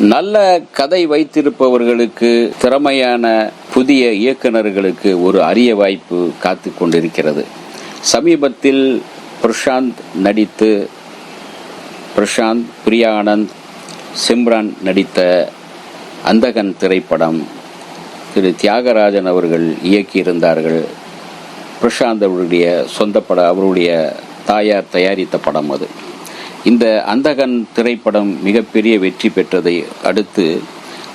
நல்ல கதை வைத்திருப்பவர்களுக்கு திறமையான புதிய இயக்குனர்களுக்கு ஒரு அரிய வாய்ப்பு காத்து கொண்டிருக்கிறது. சமீபத்தில் பிரசாந்த் நடித்து பிரசாந்த் பிரியா ஆனந்த் சிம்ரான் நடித்த அந்தகன் திரைப்படம் திரு. தியாகராஜன் அவர்கள் இயக்கியிருந்தார்கள். பிரசாந்த் அவருடைய சொந்த படம் அவருடைய தாயார் தயாரித்த படம் அது. இந்த அந்தகன் திரைப்படம் மிகப்பெரிய வெற்றி பெற்றதை அடுத்து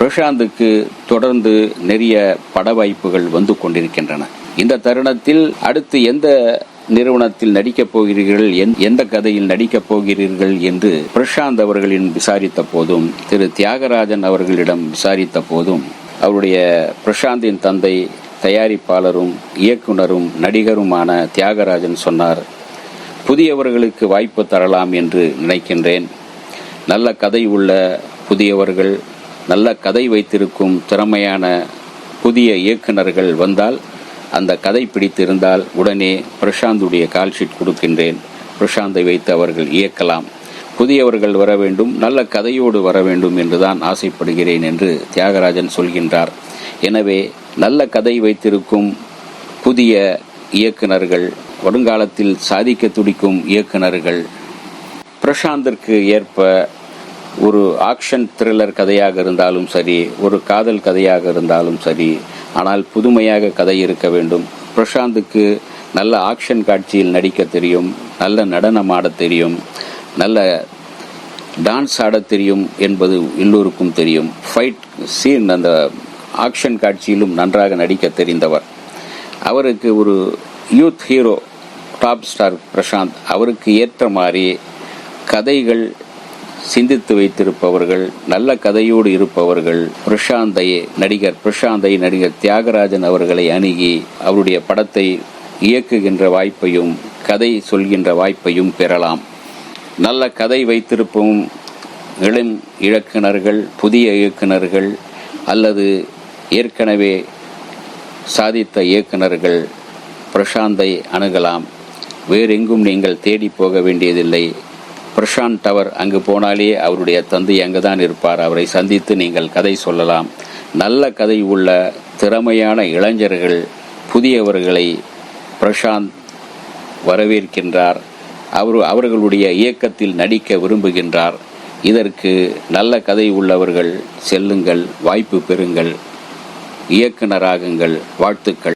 பிரசாந்துக்கு தொடர்ந்து நிறைய பட வாய்ப்புகள் வந்து கொண்டிருக்கின்றன. இந்த தருணத்தில் அடுத்து எந்த நிறுவனத்தில் நடிக்கப் போகிறீர்கள் எந்த கதையில் நடிக்கப் போகிறீர்கள் என்று பிரசாந்த் அவர்களின் விசாரித்த போதும் திரு தியாகராஜன் அவர்களிடம் விசாரித்த போதும் அவருடைய பிரசாந்தின் தந்தை தயாரிப்பாளரும் இயக்குனரும் நடிகருமான தியாகராஜன் சொன்னார் புதியவர்களுக்கு வாய்ப்பு தரலாம் என்று நினைக்கின்றேன். நல்ல கதை உள்ள புதியவர்கள் நல்ல கதை வைத்திருக்கும் திறமையான புதிய இயக்குனர்கள் வந்தால் அந்த கதை பிடித்திருந்தால் உடனே பிரசாந்துடைய கால்ஷீட் கொடுக்கின்றேன். பிரசாந்தை வைத்து அவர்கள் இயக்கலாம். புதியவர்கள் வர வேண்டும் நல்ல கதையோடு வர வேண்டும் என்றுதான் ஆசைப்படுகிறேன் என்று தியாகராஜன் சொல்கின்றார். எனவே நல்ல கதை வைத்திருக்கும் புதிய இயக்குனர்கள் வருங்காலத்தில் சாதிக்க துடிக்கும் இயக்குனர்கள் பிரசாந்திற்கு ஏற்ப ஒரு ஆக்ஷன் த்ரில்லர் கதையாக இருந்தாலும் சரி ஒரு காதல் கதையாக இருந்தாலும் சரி ஆனால் புதுமையாக கதை இருக்க வேண்டும். பிரசாந்துக்கு நல்ல ஆக்ஷன் காட்சியில் நடிக்க தெரியும் நல்ல நடனம் ஆடத் தெரியும் நல்ல டான்ஸ் ஆடத் தெரியும் என்பது எல்லோருக்கும் தெரியும். ஃபைட் சீன் அந்த ஆக்ஷன் காட்சியிலும் நன்றாக நடிக்க தெரிந்தவர். அவருக்கு ஒரு youth hero top star Prashanth அவருக்கு ஏற்ற மாதிரி கதைகள் சிந்தித்து வைத்திருப்பவர்கள் நல்ல கதையோடு இருப்பவர்கள் பிரசாந்தை நடிகர் பிரசாந்தை நடிகர் தியாகராஜன் அவர்களை அணுகி அவருடைய படத்தை இயக்குகின்ற வாய்ப்பையும் கதை சொல்கின்ற வாய்ப்பையும் பெறலாம். நல்ல கதை வைத்திருப்பும் இளம் இயக்குனர்கள் புதிய இயக்குனர்கள் அல்லது ஏற்கனவே சாதித்த இயக்குனர்கள் பிரசாந்தை அணுகலாம். வேறெங்கும் நீங்கள் தேடி போக வேண்டியதில்லை. பிரசாந்த் டவர் அங்கு போனாலே அவருடைய தந்தை அங்குதான் இருப்பார். அவரை சந்தித்து நீங்கள் கதை சொல்லலாம். நல்ல கதை உள்ள திறமையான இளைஞர்கள் புதியவர்களை பிரசாந்த் வரவேற்கின்றார். அவர் அவர்களுடைய இயக்கத்தில் நடிக்க விரும்புகின்றார். இதற்கு நல்ல கதை உள்ளவர்கள் செல்லுங்கள் வாய்ப்பு பெறுங்கள் இயக்குனராகுங்கள் வாழ்த்துக்கள்.